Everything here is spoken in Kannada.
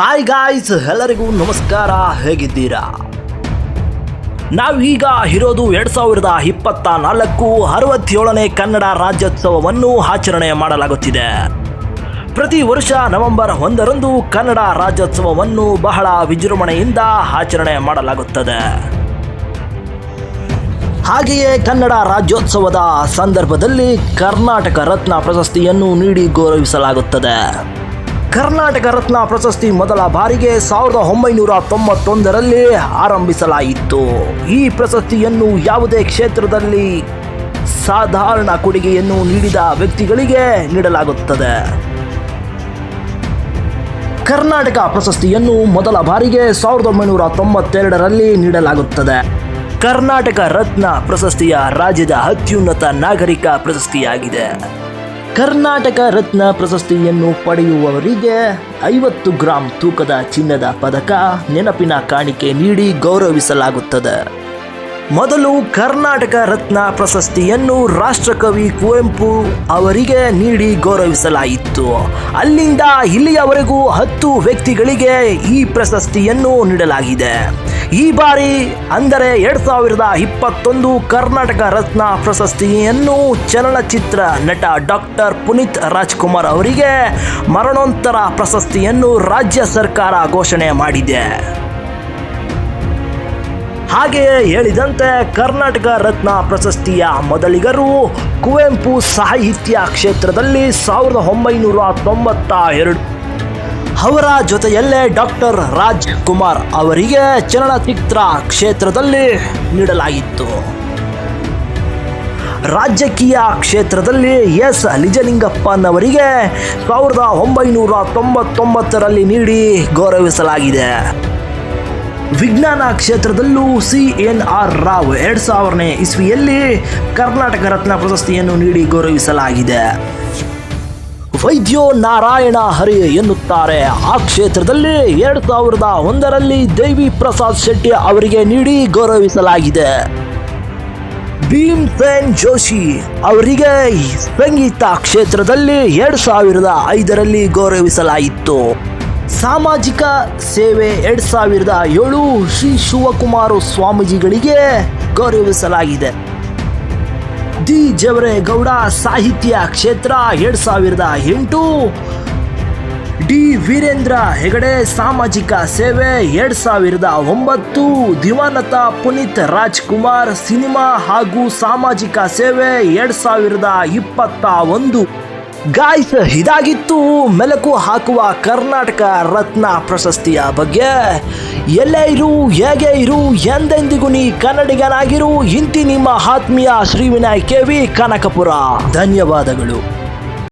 ಹಾಯ್ ಗಾಯ್ಸ್ ಎಲ್ಲರಿಗೂ ನಮಸ್ಕಾರ, ಹೇಗಿದ್ದೀರಾ? ನಾವೀಗ ಇರೋದು ಎರಡು ಸಾವಿರದ ಇಪ್ಪತ್ತ ನಾಲ್ಕು ಅರವತ್ತೇಳನೇ ಕನ್ನಡ ರಾಜ್ಯೋತ್ಸವವನ್ನು ಆಚರಣೆ ಮಾಡಲಾಗುತ್ತಿದೆ. ಪ್ರತಿ ವರ್ಷ ನವೆಂಬರ್ ಒಂದರಂದು ಕನ್ನಡ ರಾಜ್ಯೋತ್ಸವವನ್ನು ಬಹಳ ವಿಜೃಂಭಣೆಯಿಂದ ಆಚರಣೆ ಮಾಡಲಾಗುತ್ತದೆ. ಹಾಗೆಯೇ ಕನ್ನಡ ರಾಜ್ಯೋತ್ಸವದ ಸಂದರ್ಭದಲ್ಲಿ ಕರ್ನಾಟಕ ರತ್ನ ಪ್ರಶಸ್ತಿಯನ್ನು ನೀಡಿ ಗೌರವಿಸಲಾಗುತ್ತದೆ. ಕರ್ನಾಟಕ ರತ್ನ ಪ್ರಶಸ್ತಿ ಮೊದಲ ಬಾರಿಗೆ ಸಾವಿರದ ಒಂಬೈನೂರ ತೊಂಬತ್ತೊಂದರಲ್ಲಿ ಆರಂಭಿಸಲಾಯಿತು. ಈ ಪ್ರಶಸ್ತಿಯನ್ನು ಯಾವುದೇ ಕ್ಷೇತ್ರದಲ್ಲಿ ಸಾಧಾರಣ ಕೊಡುಗೆಯನ್ನು ನೀಡಿದ ವ್ಯಕ್ತಿಗಳಿಗೆ ನೀಡಲಾಗುತ್ತದೆ. ಕರ್ನಾಟಕ ಪ್ರಶಸ್ತಿಯನ್ನು ಮೊದಲ ಬಾರಿಗೆ ಸಾವಿರದ ಒಂಬೈನೂರ ತೊಂಬತ್ತೆರಡರಲ್ಲಿ ನೀಡಲಾಗುತ್ತದೆ. ಕರ್ನಾಟಕ ರತ್ನ ಪ್ರಶಸ್ತಿಯ ರಾಜ್ಯದ ಅತ್ಯುನ್ನತ ನಾಗರಿಕ ಪ್ರಶಸ್ತಿಯಾಗಿದೆ. ಕರ್ನಾಟಕ ರತ್ನ ಪ್ರಶಸ್ತಿಯನ್ನು ಪಡೆಯುವವರಿಗೆ ಐವತ್ತು ಗ್ರಾಂ ತೂಕದ ಚಿನ್ನದ ಪದಕ ನೆನಪಿನ ಕಾಣಿಕೆ ನೀಡಿ ಗೌರವಿಸಲಾಗುತ್ತದೆ. ಮೊದಲು ಕರ್ನಾಟಕ ರತ್ನ ಪ್ರಶಸ್ತಿಯನ್ನು ರಾಷ್ಟ್ರಕವಿ ಕುವೆಂಪು ಅವರಿಗೆ ನೀಡಿ ಗೌರವಿಸಲಾಯಿತು. ಅಲ್ಲಿಂದ ಇಲ್ಲಿಯವರೆಗೂ ಹತ್ತು ವ್ಯಕ್ತಿಗಳಿಗೆ ಈ ಪ್ರಶಸ್ತಿಯನ್ನು ನೀಡಲಾಗಿದೆ. ಈ ಬಾರಿ ಅಂದರೆ ಎರಡ್ ಸಾವಿರದ ಇಪ್ಪತ್ತೊಂದು ಕರ್ನಾಟಕ ರತ್ನ ಪ್ರಶಸ್ತಿಯನ್ನು ಚಲನಚಿತ್ರ ನಟ ಡಾಕ್ಟರ್ ಪುನೀತ್ ರಾಜ್ಕುಮಾರ್ ಅವರಿಗೆ ಮರಣೋತ್ತರ ಪ್ರಶಸ್ತಿಯನ್ನು ರಾಜ್ಯ ಸರ್ಕಾರ ಘೋಷಣೆ ಮಾಡಿದೆ. ಹಾಗೆಯೇ ಹೇಳಿದಂತೆ ಕರ್ನಾಟಕ ರತ್ನ ಪ್ರಶಸ್ತಿಯ ಮೊದಲಿಗರು ಕುವೆಂಪು ಸಾಹಿತ್ಯ ಕ್ಷೇತ್ರದಲ್ಲಿ ಸಾವಿರದ ಒಂಬೈನೂರ ತೊಂಬತ್ತ ಎರಡು ಅವರ ಜೊತೆಯಲ್ಲೇ ಡಾಕ್ಟರ್ ರಾಜ್ ಕುಮಾರ್ ಅವರಿಗೆ ಚಲನಚಿತ್ರ ಕ್ಷೇತ್ರದಲ್ಲಿ ನೀಡಲಾಗಿತ್ತು. ರಾಜಕೀಯ ಕ್ಷೇತ್ರದಲ್ಲಿ ಎಸ್. ನಿಜಲಿಂಗಪ್ಪನವರಿಗೆ ಸಾವಿರದ ಒಂಬೈನೂರ ತೊಂಬತ್ತೊಂಬತ್ತರಲ್ಲಿ ನೀಡಿ ಗೌರವಿಸಲಾಗಿದೆ. ವಿಜ್ಞಾನ ಕ್ಷೇತ್ರದಲ್ಲೂ ಸಿ ಎನ್ ಆರ್ ರಾವ್ ಎರಡು ಸಾವಿರನೇ ಇಸ್ವಿಯಲ್ಲಿ ಕರ್ನಾಟಕ ರತ್ನ ಪ್ರಶಸ್ತಿಯನ್ನು ನೀಡಿ ಗೌರವಿಸಲಾಗಿದೆ. ವೈದ್ಯೋ ನಾರಾಯಣ ಹರಿ ಎನ್ನುತ್ತಾರೆ. ಆ ಕ್ಷೇತ್ರದಲ್ಲಿ ಎರಡು ಸಾವಿರದ ಒಂದರಲ್ಲಿ ದೇವಿ ಪ್ರಸಾದ್ ಶೆಟ್ಟಿ ಅವರಿಗೆ ನೀಡಿ ಗೌರವಿಸಲಾಗಿದೆ. ಭೀಮ್ ಸೇನ್ ಜೋಶಿ ಅವರಿಗೆ ಸಂಗೀತ ಕ್ಷೇತ್ರದಲ್ಲಿ ಎರಡು ಸಾವಿರದ ಐದರಲ್ಲಿ ಗೌರವಿಸಲಾಯಿತು. ಸಾಮಾಜಿಕ ಸೇವೆ ಎರಡು ಸಾವಿರದ ಏಳು ಶ್ರೀ ಶಿವಕುಮಾರ ಸ್ವಾಮೀಜಿಗಳಿಗೆ ಗೌರವಿಸಲಾಗಿದೆ. ದಿ ಜವರೇಗೌಡ ಸಾಹಿತ್ಯ ಕ್ಷೇತ್ರ ಎರಡ್ ಸಾವಿರದ ಎಂಟು. ಡಿ ವೀರೇಂದ್ರ ಹೆಗಡೆ ಸಾಮಾಜಿಕ ಸೇವೆ ಎರಡು ಸಾವಿರದ ಒಂಬತ್ತು. ದಿವಾನತ ಪುನೀತ್ ರಾಜ್ಕುಮಾರ್ ಸಿನಿಮಾ ಹಾಗೂ ಸಾಮಾಜಿಕ ಸೇವೆ ಎರಡ್ ಸಾವಿರದ ಇಪ್ಪತ್ತ ಒಂದು. ಗಾಯ್ಸ್ ಇದಾಗಿತ್ತು ಮೆಲುಕು ಹಾಕುವ ಕರ್ನಾಟಕ ರತ್ನ ಪ್ರಶಸ್ತಿಯ ಬಗ್ಗೆ. ಎಲ್ಲೇ ಇರು, ಹೇಗೆ ಇರು, ಎಂದೆಂದಿಗೂ ನೀ ಕನ್ನಡಿಗನಾಗಿರು, ಇಂತಿ ನಿಮ್ಮ ಆತ್ಮೀಯ ಶ್ರೀ ವಿನಾಯ್ ಕೆ ವಿ ಕನಕಪುರ. ಧನ್ಯವಾದಗಳು.